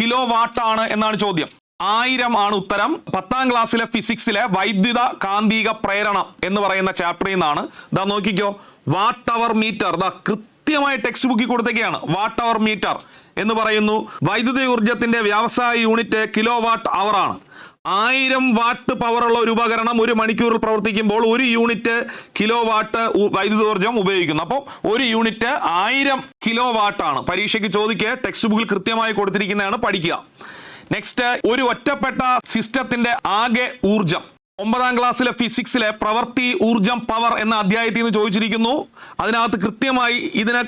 കിലോ ആണ് എന്നാണ് ചോദ്യം. ആയിരം ആണ് ഉത്തരം. പത്താം ക്ലാസ്സിലെ ഫിസിക്സിലെ വൈദ്യുത കാന്തിക പ്രേരണം എന്ന് പറയുന്ന ചാപ്റ്ററിൽ നിന്നാണ്. ഇതാ നോക്കിക്കോ. വാട്ട് അവർ മീറ്റർ ദാ കൃത്യമായി ടെക്സ്റ്റ് ബുക്കിൽ കൊടുത്തേക്കാണ്. വാട്ട് അവർ മീറ്റർ എന്ന് പറയുന്നു. വൈദ്യുതി ഊർജത്തിന്റെ വ്യവസായ യൂണിറ്റ് കിലോ വാട്ട് അവർ ആണ്. ആയിരം വാട്ട് പവറുള്ള ഒരു ഉപകരണം ഒരു മണിക്കൂറിൽ പ്രവർത്തിക്കുമ്പോൾ ഒരു യൂണിറ്റ് കിലോ വാട്ട് വൈദ്യുതോർജം ഉപയോഗിക്കുന്നു. അപ്പോൾ ഒരു യൂണിറ്റ് ആയിരം കിലോ വാട്ടാണ് പരീക്ഷയ്ക്ക് ചോദിക്കുക ടെക്സ്റ്റ് ബുക്കിൽ കൃത്യമായി കൊടുത്തിരിക്കുന്നതാണ് പഠിക്കുക. നെക്സ്റ്റ് ഒരു ഒറ്റപ്പെട്ട സിസ്റ്റത്തിന്റെ ആകെ ഊർജം ഒമ്പതാം ക്ലാസ്സിലെ ഫിസിക്സിലെ പ്രവൃത്തി ഊർജം പവർ എന്ന അധ്യായത്തിൽ നിന്ന് ചോദിച്ചിരിക്കുന്നു. അതിനകത്ത് കൃത്യമായി ഇതിനെ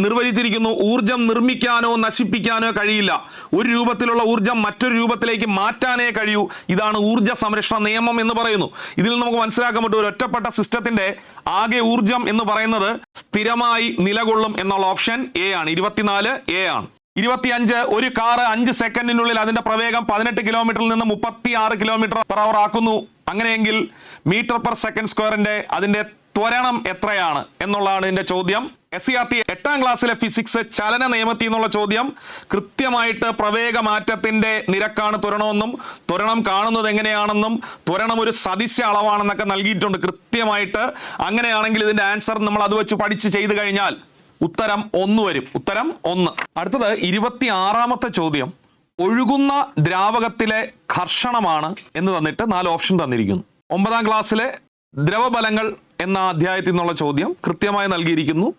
നിർവചിച്ചിരിക്കുന്നു ഊർജം നിർമ്മിക്കാനോ നശിപ്പിക്കാനോ കഴിയില്ല. ഒരു രൂപത്തിലുള്ള ഊർജം മറ്റൊരു രൂപത്തിലേക്ക് മാറ്റാനേ കഴിയൂ. ഇതാണ് ഊർജ സംരക്ഷണ നിയമം എന്ന് പറയുന്നു. ഇതിൽ നമുക്ക് മനസ്സിലാക്കാൻ പറ്റും ഒരു ഒറ്റപ്പെട്ട സിസ്റ്റത്തിന്റെ ആകെ ഊർജം എന്ന് പറയുന്നത് സ്ഥിരമായി നിലകൊള്ളും എന്നുള്ള ഓപ്ഷൻ എ ആണ്. ഇരുപത്തിനാല് എ ആണ്. ഇരുപത്തിയഞ്ച് ഒരു കാറ് അഞ്ച് സെക്കൻഡിനുള്ളിൽ അതിന്റെ പ്രവേഗം പതിനെട്ട് കിലോമീറ്ററിൽ നിന്ന് മുപ്പത്തി ആറ് കിലോമീറ്റർ പെർ അവർ ആക്കുന്നു. അങ്ങനെയെങ്കിൽ മീറ്റർ പെർ സെക്കൻഡ് സ്ക്വയറിന്റെ അതിന്റെ ത്വരണം എത്രയാണ് എന്നുള്ളതാണ് ഇതിന്റെ ചോദ്യം. എസ് സി ആർ ടി എട്ടാം ക്ലാസ്സിലെ ഫിസിക്സ് ചലന നിയമത്തിൽ നിന്നുള്ള ചോദ്യം. കൃത്യമായിട്ട് പ്രവേഗ മാറ്റത്തിന്റെ നിരക്കാണ് ത്വരണമെന്നും ത്വരണം കാണുന്നത് എങ്ങനെയാണെന്നും ത്വരണം ഒരു സദിശ അളവാണെന്നൊക്കെ നൽകിയിട്ടുണ്ട് കൃത്യമായിട്ട്. അങ്ങനെയാണെങ്കിൽ ഇതിന്റെ ആൻസർ നമ്മൾ അത് വെച്ച് പഠിച്ച് ചെയ്തു കഴിഞ്ഞാൽ ഉത്തരം ഒന്ന് വരും. ഉത്തരം ഒന്ന്. അടുത്തത് ഇരുപത്തി ആറാമത്തെ ചോദ്യം. ഒഴുകുന്ന ദ്രാവകത്തിലെ ഘർഷണമാണ് എന്ന് തന്നിട്ട് നാല് ഓപ്ഷൻ തന്നിരിക്കുന്നു. ഒമ്പതാം ക്ലാസ്സിലെ ദ്രവബലങ്ങൾ എന്ന അധ്യായത്തിൽ നിന്നുള്ള ചോദ്യം കൃത്യമായി നൽകിയിരിക്കുന്നു.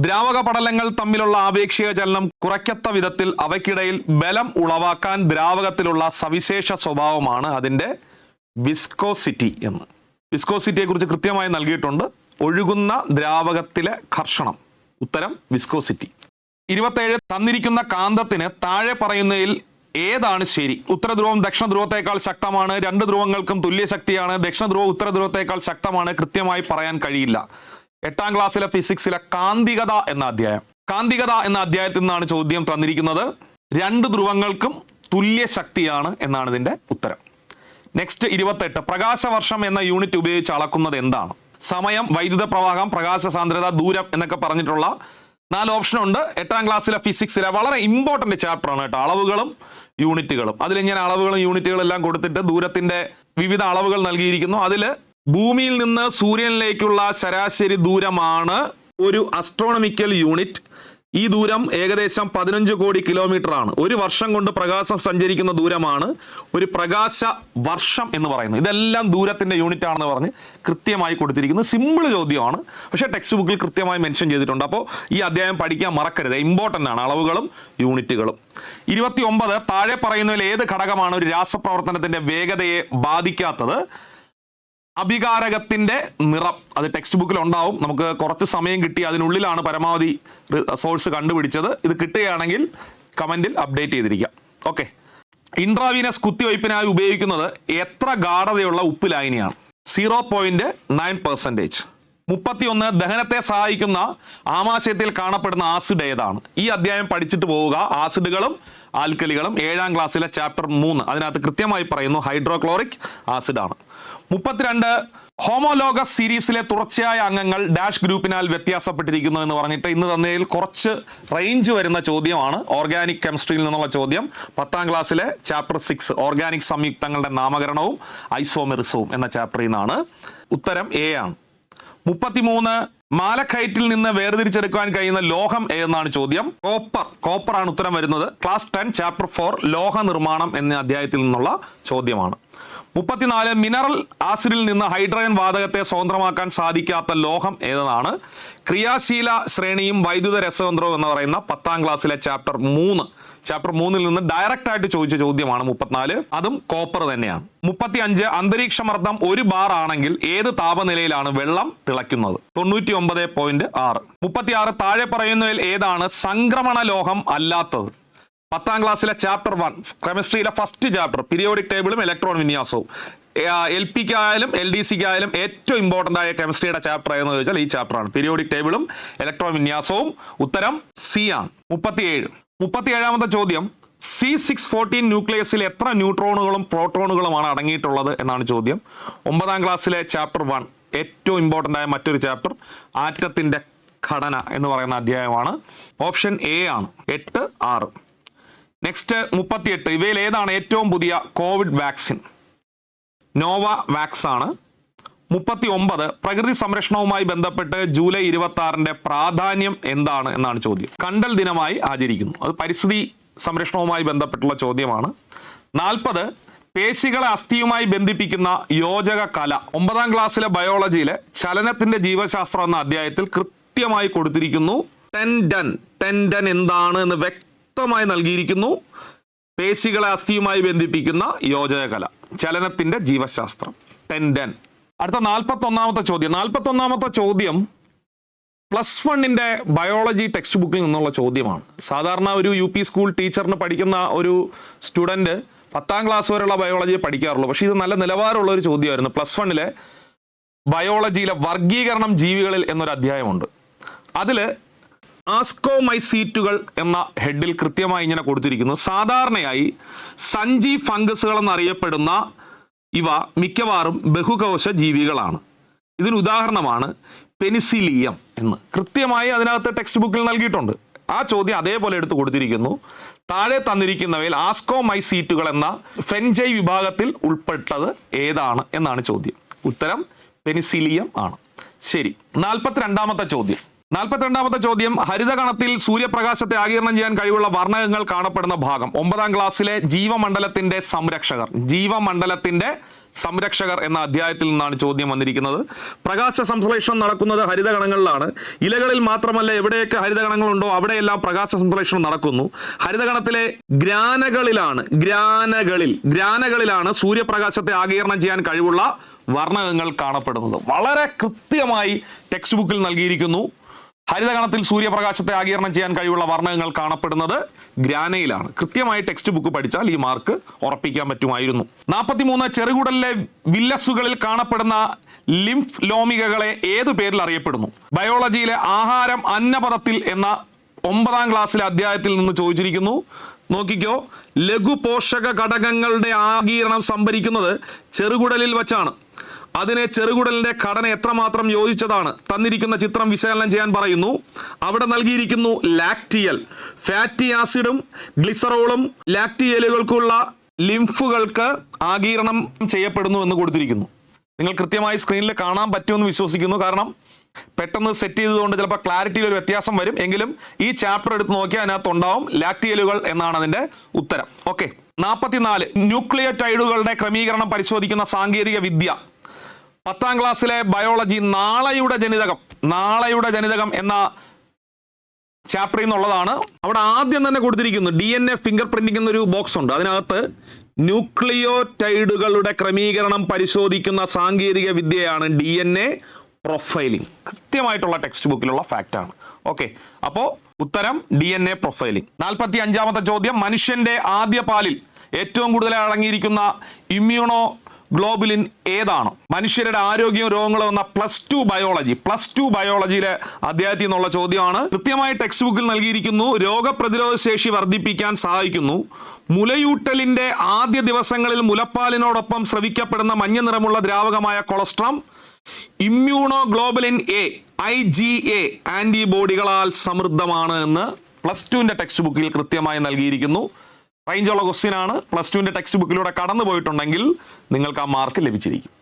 ദ്രാവക പടലങ്ങൾ തമ്മിലുള്ള ആപേക്ഷിക ചലനം കുറയ്ക്കത്ത വിധത്തിൽ അവയ്ക്കിടയിൽ ബലം ഉളവാക്കാൻ ദ്രാവകത്തിലുള്ള സവിശേഷ സ്വഭാവമാണ് അതിന്റെ വിസ്കോസിറ്റി എന്ന്. വിസ്കോസിറ്റിയെ കുറിച്ച് കൃത്യമായി നൽകിയിട്ടുണ്ട്. ഒഴുകുന്ന ദ്രാവകത്തിലെ ഘർഷണം. ഉത്തരം വിസ്കോസിറ്റി. ഇരുപത്തേഴ് തന്നിരിക്കുന്ന കാന്തത്തിന് താഴെ പറയുന്നതിൽ ഏതാണ് ശരി? ഉത്തര ധ്രുവം ദക്ഷിണ ധ്രുവത്തേക്കാൾ ശക്തമാണ്. രണ്ട് ധ്രുവങ്ങൾക്കും തുല്യ ശക്തിയാണ് ദക്ഷിണ ധ്രുവം ഉത്തര ധ്രുവത്തേക്കാൾ ശക്തമാണ്. കൃത്യമായി പറയാൻ കഴിയില്ല. എട്ടാം ക്ലാസ്സിലെ ഫിസിക്സിലെ കാന്തികത എന്ന അധ്യായം. കാന്തികത എന്ന അധ്യായത്തിൽ നിന്നാണ് ചോദ്യം തന്നിരിക്കുന്നത്. രണ്ട് ധ്രുവങ്ങൾക്കും തുല്യ ശക്തിയാണ് എന്നാണ് ഇതിന്റെ ഉത്തരം. നെക്സ്റ്റ് ഇരുപത്തെട്ട്. പ്രകാശവർഷം എന്ന യൂണിറ്റ് ഉപയോഗിച്ച് അളക്കുന്നത് എന്താണ്? സമയം വൈദ്യുത പ്രവാഹം പ്രകാശ സാന്ദ്രത ദൂരം എന്നൊക്കെ പറഞ്ഞിട്ടുള്ള നാല് ഓപ്ഷൻ ഉണ്ട്. എട്ടാം ക്ലാസ്സിലെ ഫിസിക്സിലെ വളരെ ഇമ്പോർട്ടന്റ് ചാപ്റ്റർ ആണ് കേട്ടോ. അളവുകളും യൂണിറ്റുകളും അതിൽ ഇങ്ങനെ അളവുകളും യൂണിറ്റുകളും എല്ലാം കൊടുത്തിട്ട് ദൂരത്തിന്റെ വിവിധ അളവുകൾ നൽകിയിരിക്കുന്നു. അതിൽ ഭൂമിയിൽ നിന്ന് സൂര്യനിലേക്കുള്ള ശരാശരി ദൂരമാണ് ഒരു അസ്ട്രോണമിക്കൽ യൂണിറ്റ് ഈ ദൂരം ഏകദേശം പതിനഞ്ച് കോടി കിലോമീറ്റർ ആണ്. ഒരു വർഷം കൊണ്ട് പ്രകാശം സഞ്ചരിക്കുന്ന ദൂരമാണ് ഒരു പ്രകാശ വർഷം എന്ന് പറയുന്നത്. ഇതെല്ലാം ദൂരത്തിന്റെ യൂണിറ്റ് ആണെന്ന് പറഞ്ഞ് കൃത്യമായി കൊടുത്തിരിക്കുന്നത് സിമ്പിൾ ചോദ്യമാണ്. പക്ഷേ ടെക്സ്റ്റ് ബുക്കിൽ കൃത്യമായി മെൻഷൻ ചെയ്തിട്ടുണ്ട്. അപ്പോൾ ഈ അധ്യായം പഠിക്കാൻ മറക്കരുത്. ഇമ്പോർട്ടന്റ് ആണ്. അളവുകളും യൂണിറ്റുകളും ഇരുപത്തി ഒമ്പത് താഴെ പറയുന്നതിൽ ഏത് ഘടകമാണ് ഒരു രാസപ്രവർത്തനത്തിന്റെ വേഗതയെ ബാധിക്കാത്തത്? അഭികാരകത്തിന്റെ നിറം അത് ടെക്സ്റ്റ് ബുക്കിൽ ഉണ്ടാവും നമുക്ക് കുറച്ച് സമയം കിട്ടി അതിനുള്ളിലാണ് പരമാവധി സോഴ്സ് കണ്ടുപിടിച്ചത്. ഇത് കിട്ടുകയാണെങ്കിൽ കമന്റിൽ അപ്ഡേറ്റ് ചെയ്തിരിക്കാം. ഓക്കെ. ഇൻട്രാവീനസ് കുത്തിവയ്പ്പിനായി ഉപയോഗിക്കുന്നത് എത്ര ഗാഠതയുള്ള ഉപ്പ് ലായനിയാണ്? സീറോ പോയിന്റ് നയൻ പെർസെന്റേജ് മുപ്പത്തിയൊന്ന് ദഹനത്തെ സഹായിക്കുന്ന ആമാശയത്തിൽ കാണപ്പെടുന്ന ആസിഡ് ഏതാണ്? ഈ അധ്യായം പഠിച്ചിട്ട് പോവുക. ആസിഡുകളും ആൽക്കലികളും ഏഴാം ക്ലാസ്സിലെ ചാപ്റ്റർ മൂന്ന്. അതിനകത്ത് കൃത്യമായി പറയുന്നു ഹൈഡ്രോക്ലോറിക് ആസിഡാണ്. മുപ്പത്തിരണ്ട് ഹോമോലോഗസ് സീരീസിലെ തുടർച്ചയായ അംഗങ്ങൾ ഡാഷ് ഗ്രൂപ്പിനാൽ വ്യത്യാസപ്പെട്ടിരിക്കുന്നു എന്ന് പറഞ്ഞിട്ട് ഇന്ന് തന്നതിൽ കുറച്ച് റേഞ്ച് വരുന്ന ചോദ്യമാണ്. ഓർഗാനിക് കെമിസ്ട്രിയിൽ നിന്നുള്ള ചോദ്യം. പത്താം ക്ലാസ്സിലെ ചാപ്റ്റർ സിക്സ് ഓർഗാനിക് സംയുക്തങ്ങളുടെ നാമകരണവും ഐസോമെറിസവും എന്ന ചാപ്റ്ററിൽ നിന്നാണ് ഉത്തരം എ ആണ്. മുപ്പത്തിമൂന്ന് മാലഖൈറ്റിൽ നിന്ന് വേർതിരിച്ചെടുക്കാൻ കഴിയുന്ന ലോഹം എന്നാണ് ചോദ്യം. കോപ്പർ കോപ്പർ ആണ് ഉത്തരം വരുന്നത്. ക്ലാസ് ടെൻ ചാപ്റ്റർ ഫോർ ലോഹ നിർമ്മാണം എന്ന അധ്യായത്തിൽ നിന്നുള്ള ചോദ്യമാണ്. മുപ്പത്തിനാല് മിനറൽ ആസിഡിൽ നിന്ന് ഹൈഡ്രജൻ വാതകത്തെ സ്വതന്ത്രമാക്കാൻ സാധിക്കാത്ത ലോഹം ഏതാണ്? ക്രിയാശീല ശ്രേണിയും വൈദ്യുത രസതന്ത്രവും എന്ന് പറയുന്ന പത്താം ക്ലാസ്സിലെ ചാപ്റ്റർ മൂന്ന്. ചാപ്റ്റർ മൂന്നിൽ നിന്ന് ഡയറക്റ്റ് ആയിട്ട് ചോദിച്ച ചോദ്യമാണ് മുപ്പത്തിനാല്. അതും കോപ്പർ തന്നെയാണ്. മുപ്പത്തി അഞ്ച് അന്തരീക്ഷ മർദ്ദം ഒരു ബാർ ആണെങ്കിൽ ഏത് താപനിലയിലാണ് വെള്ളം തിളയ്ക്കുന്നത്? തൊണ്ണൂറ്റി ഒമ്പത് പോയിന്റ് ആറ്. മുപ്പത്തി ആറ് താഴെ പറയുന്നതിൽ ഏതാണ് സംക്രമണ ലോഹം അല്ലാത്തത്? പത്താം ക്ലാസ്സിലെ ചാപ്റ്റർ വൺ കെമിസ്ട്രിയിലെ ഫസ്റ്റ് ചാപ്റ്റർ പീരിയോഡിക് ടേബിളും ഇലക്ട്രോൺ വിന്യാസവും. എൽ പിക്ക് ആയാലും എൽ ഡി സിക്ക് ആയാലും ഏറ്റവും ഇമ്പോർട്ടന്റ് ആയ കെമിസ്ട്രിയുടെ ചാപ്റ്റർ ഏതെന്ന് ചോദിച്ചാൽ ഈ ചാപ്റ്ററാണ് പീരിയോഡിക് ടേബിളും ഇലക്ട്രോൺ വിന്യാസവും. ഉത്തരം സി ആണ്. മുപ്പത്തിയേഴ്. മുപ്പത്തിയേഴാമത്തെ ചോദ്യം സി സിക്സ് ഫോർട്ടീൻ ന്യൂക്ലിയസിൽ എത്ര ന്യൂട്രോണുകളും പ്രോട്ടോണുകളുമാണ് അടങ്ങിയിട്ടുള്ളത് എന്നാണ് ചോദ്യം. ഒമ്പതാം ക്ലാസ്സിലെ ചാപ്റ്റർ വൺ ഏറ്റവും ഇമ്പോർട്ടന്റ് ആയ മറ്റൊരു ചാപ്റ്റർ ആറ്റത്തിന്റെ ഘടന എന്ന് പറയുന്ന അധ്യായമാണ്. ഓപ്ഷൻ എ ആണ്. എട്ട് ആറ്. നെക്സ്റ്റ് മുപ്പത്തിയെട്ട്. ഇവയിൽ ഏതാണ് ഏറ്റവും പുതിയ കോവിഡ് വാക്സിൻ നോവ വാക്സ് ആണ്. മുപ്പത്തി ഒമ്പത് പ്രകൃതി സംരക്ഷണവുമായി ബന്ധപ്പെട്ട് ജൂലൈ ഇരുപത്തി ആറിന്റെ പ്രാധാന്യം എന്താണ് എന്നാണ് ചോദ്യം. കണ്ടൽ ദിനമായി ആചരിക്കുന്നു. അത് പരിസ്ഥിതി സംരക്ഷണവുമായി ബന്ധപ്പെട്ടുള്ള ചോദ്യമാണ്. നാൽപ്പത് പേശികളെ അസ്ഥിയുമായി ബന്ധിപ്പിക്കുന്ന യോജക കല. ഒമ്പതാം ക്ലാസ്സിലെ ബയോളജിയിലെ ചലനത്തിന്റെ ജീവശാസ്ത്രം എന്ന അധ്യായത്തിൽ കൃത്യമായി കൊടുത്തിരിക്കുന്നു. ടെൻഡൻ. ടെൻഡൻ എന്താണ് എന്ന് വ്യക്തമായി നൽകിയിരിക്കുന്നു. പേശികളെ അസ്ഥിയുമായി ബന്ധിപ്പിക്കുന്ന യോജകകല ചലനത്തിന്റെ ജീവശാസ്ത്രം. ടെൻഡൻ. അടുത്ത നാൽപ്പത്തി ഒന്നാമത്തെ ചോദ്യം. നാൽപ്പത്തി ഒന്നാമത്തെ ചോദ്യം പ്ലസ് വണ്ണിന്റെ ബയോളജി ടെക്സ്റ്റ് ബുക്കിൽ നിന്നുള്ള ചോദ്യമാണ്. സാധാരണ ഒരു യു പി സ്കൂൾ ടീച്ചറിന് പഠിക്കുന്ന ഒരു സ്റ്റുഡന്റ് പത്താം ക്ലാസ് വരെയുള്ള ബയോളജി പഠിക്കാറുള്ളൂ. പക്ഷേ ഇത് നല്ല നിലവാരമുള്ള ഒരു ചോദ്യമായിരുന്നു. പ്ലസ് വണ്ണിലെ ബയോളജിയിലെ വർഗീകരണം ജീവികളിൽ എന്നൊരു അധ്യായമുണ്ട്. അതിൽ ആസ്കോമൈസീറ്റുകൾ എന്ന ഹെഡിൽ കൃത്യമായി ഇങ്ങനെ കൊടുത്തിരിക്കുന്നു. സാധാരണയായി സഞ്ചി ഫംഗസുകൾ എന്നറിയപ്പെടുന്ന ഇവ മിക്കവാറും ബഹുകോശ ജീവികളാണ്. ഇതിന് ഉദാഹരണമാണ് പെനിസിലിയം എന്ന്. കൃത്യമായി അതിനകത്ത് ടെക്സ്റ്റ് ബുക്കിൽ നൽകിയിട്ടുണ്ട്. ആ ചോദ്യം അതേപോലെ എടുത്തു കൊടുത്തിരിക്കുന്നു. താഴെ തന്നിരിക്കുന്നവയിൽ ആസ്കോമൈസീറ്റുകൾ എന്ന ഫെൻജൈ വിഭാഗത്തിൽ ഉൾപ്പെട്ടത് ഏതാണ് എന്നാണ് ചോദ്യം. ഉത്തരം പെനിസിലിയം ആണ്. ശരി നാൽപ്പത്തിരണ്ടാമത്തെ ചോദ്യം. നാൽപ്പത്തിരണ്ടാമത്തെ ചോദ്യം. ഹരിതകണത്തിൽ സൂര്യപ്രകാശത്തെ ആകിരണം ചെയ്യാൻ കഴിവുള്ള വർണകങ്ങൾ കാണപ്പെടുന്ന ഭാഗം. ഒമ്പതാം ക്ലാസ്സിലെ ജീവമണ്ഡലത്തിന്റെ സംരക്ഷകർ. ജീവമണ്ഡലത്തിന്റെ സംരക്ഷകർ എന്ന അധ്യായത്തിൽ നിന്നാണ് ചോദ്യം വന്നിരിക്കുന്നത്. പ്രകാശ സംശ്ലേഷണം നടക്കുന്നത് ഹരിതകണങ്ങളിലാണ് ഇലകളിൽ മാത്രമല്ല എവിടെയൊക്കെ ഹരിതകണങ്ങളുണ്ടോ അവിടെയെല്ലാം പ്രകാശ സംശ്ലേഷണം നടക്കുന്നു. ഹരിതകണത്തിലെ ഗ്രാനകളിലാണ് ഗ്രാനകളിൽ ഗ്രാനകളിലാണ് സൂര്യപ്രകാശത്തെ ആകിരണം ചെയ്യാൻ കഴിവുള്ള വർണകങ്ങൾ കാണപ്പെടുന്നത്. വളരെ കൃത്യമായി ടെക്സ്റ്റ് ബുക്കിൽ നൽകിയിരിക്കുന്നു. ഹരിതകണത്തിൽ സൂര്യപ്രകാശത്തെ ആകിരണം ചെയ്യാൻ കഴിവുള്ള വർണങ്ങൾ കാണപ്പെടുന്നത് ഗ്രാനയിലാണ്. കൃത്യമായി ടെക്സ്റ്റ് ബുക്ക് പഠിച്ചാൽ ഈ മാർക്ക് ഉറപ്പിക്കാൻ പറ്റുമായിരുന്നു. നാൽപ്പത്തിമൂന്ന് ചെറുകുടലിലെ വില്ലസുകളിൽ കാണപ്പെടുന്ന ലിംഫ് ലോമികകളെ ഏതു പേരിൽ അറിയപ്പെടുന്നു? ബയോളജിയിലെ ആഹാരം അന്നപദത്തിൽ എന്ന ഒമ്പതാം ക്ലാസ്സിലെ അധ്യായത്തിൽ നിന്ന് ചോദിച്ചിരിക്കുന്നു. നോക്കിക്കോ ലഘു പോഷക ഘടകങ്ങളുടെ ആഗീരണം സംഭരിക്കുന്നത് ചെറുകുടലിൽ വച്ചാണ്. അതിനെ ചെറുകുടലിന്റെ ഘടന എത്രമാത്രം യോജിച്ചതാണ് തന്നിരിക്കുന്ന ചിത്രം വിശകലനം ചെയ്യാൻ പറയുന്നു. അവിടെ നൽകിയിരിക്കുന്നു ലാക്ടിയൽ ഫാറ്റി ആസിഡും ഗ്ലിസറോളും ലാക്ടിയലുകൾക്കുള്ള ലിംഫുകൾക്ക് ആകീരണം ചെയ്യപ്പെടുന്നു എന്ന് കൊടുത്തിരിക്കുന്നു. നിങ്ങൾ കൃത്യമായി സ്ക്രീനിൽ കാണാൻ പറ്റുമെന്ന് വിശ്വസിക്കുന്നു. കാരണം പെട്ടെന്ന് സെറ്റ് ചെയ്തതുകൊണ്ട് ചിലപ്പോൾ ക്ലാരിറ്റിയിൽ ഒരു വ്യത്യാസം വരും. എങ്കിലും ഈ ചാപ്റ്റർ എടുത്ത് നോക്കിയാൽ അതിനകത്ത് ഉണ്ടാവും ലാക്ടിയലുകൾ എന്നാണ് അതിന്റെ ഉത്തരം. ഓക്കെ നാൽപ്പത്തിനാല് ന്യൂക്ലിയോടൈഡുകളുടെ ക്രമീകരണം പരിശോധിക്കുന്ന സാങ്കേതിക വിദ്യ പത്താം ക്ലാസ്സിലെ ബയോളജി നാളെയുടെ ജനിതകം നാളെയുടെ ജനിതകം എന്ന ചാപ്റ്ററിൽ നിന്നുള്ളതാണ്. അവിടെ ആദ്യം തന്നെ കൊടുത്തിരിക്കുന്നു D N A finger printing എന്നൊരു ബോക്സ് ഉണ്ട്. അതിനകത്ത് ന്യൂക്ലിയോടൈഡുകളുടെ ക്രമീകരണം പരിശോധിക്കുന്ന സാങ്കേതിക വിദ്യയാണ് ഡി എൻ എ പ്രൊഫൈലിംഗ് കൃത്യമായിട്ടുള്ള ടെക്സ്റ്റ് ബുക്കിലുള്ള ഫാക്റ്റ് ആണ്. ഓക്കെ അപ്പോൾ ഉത്തരം ഡി എൻ എ പ്രൊഫൈലിംഗ് നാൽപ്പത്തി അഞ്ചാമത്തെ ചോദ്യം മനുഷ്യന്റെ ആദ്യ പാലിൽ ഏറ്റവും കൂടുതൽ അടങ്ങിയിരിക്കുന്ന ഇമ്മ്യൂണോ ഗ്ലോബുലിൻ ഏതാണ്? മനുഷ്യരുടെ ആരോഗ്യവും രോഗങ്ങളും എന്ന plus two biology plus two ബയോളജിയിലെ അധ്യായത്തിൽ നിന്നുള്ള ചോദ്യമാണ്. കൃത്യമായി ടെക്സ്റ്റ് ബുക്കിൽ നൽകിയിരിക്കുന്നു രോഗപ്രതിരോധ ശേഷി വർദ്ധിപ്പിക്കാൻ സഹായിക്കുന്നു. മുലയൂട്ടലിന്റെ ആദ്യ ദിവസങ്ങളിൽ മുലപ്പാലിനോടൊപ്പം ശ്രവിക്കപ്പെടുന്ന മഞ്ഞ നിറമുള്ള ദ്രാവകമായ colostrum immunoglobulin A I G A ആന്റിബോഡികളാൽ സമൃദ്ധമാണ് എന്ന് പ്ലസ് ടുവിന്റെ ടെക്സ്റ്റ് ബുക്കിൽ കൃത്യമായി നൽകിയിരിക്കുന്നു. റേഞ്ചുള്ള ക്വസ്റ്റ്യൻ ആണ്. പ്ലസ് ടുവിന്റെ ടെക്സ്റ്റ് ബുക്കിലൂടെ കടന്നു പോയിട്ടുണ്ടെങ്കിൽ നിങ്ങൾക്ക് ആ മാർക്ക് ലഭിച്ചിരിക്കും.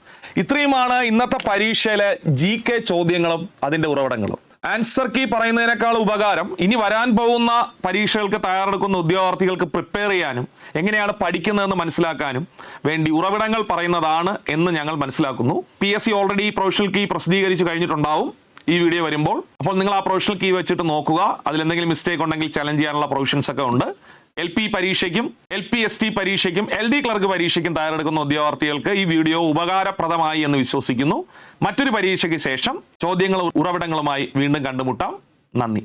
ഇത്രയുമാണ് ഇന്നത്തെ പരീക്ഷയിലെ ജി കെ ചോദ്യങ്ങളും അതിന്റെ ഉറവിടങ്ങളും. ആൻസർ കീ പറയുന്നതിനേക്കാൾ ഉപകാരം ഇനി വരാൻ പോകുന്ന പരീക്ഷകൾക്ക് തയ്യാറെടുക്കുന്ന ഉദ്യോഗാർത്ഥികൾക്ക് പ്രിപ്പയർ ചെയ്യാനും എങ്ങനെയാണ് പഠിക്കുന്നതെന്ന് മനസ്സിലാക്കാനും വേണ്ടി ഉറവിടങ്ങൾ പറയുന്നതാണ് എന്ന് ഞങ്ങൾ മനസ്സിലാക്കുന്നു. P S C already professional key പ്രസിദ്ധീകരിച്ച് കഴിഞ്ഞിട്ടുണ്ടാവും. ഈ വീഡിയോ വരുമ്പോൾ. അപ്പോൾ നിങ്ങൾ ആ പ്രൊഫഷണൽ കീ വെച്ചിട്ട് നോക്കുക. അതിൽ എന്തെങ്കിലും മിസ്റ്റേക്ക് ഉണ്ടെങ്കിൽ ചലഞ്ച് ചെയ്യാനുള്ള പ്രൊവിഷൻസ് ഒക്കെ ഉണ്ട്. എൽ പി പരീക്ഷയ്ക്കും എൽ പി എസ് ടി പരീക്ഷയ്ക്കും എൽ ഡി ക്ലർക്ക് പരീക്ഷയ്ക്കും തയ്യാറെടുക്കുന്ന ഉദ്യോഗാർത്ഥികൾക്ക് ഈ വീഡിയോ ഉപകാരപ്രദമായി എന്ന് വിശ്വസിക്കുന്നു. മറ്റൊരു പരീക്ഷയ്ക്ക് ശേഷം ചോദ്യങ്ങളും ഉറവിടങ്ങളുമായി വീണ്ടും കണ്ടുമുട്ടാം. നന്ദി.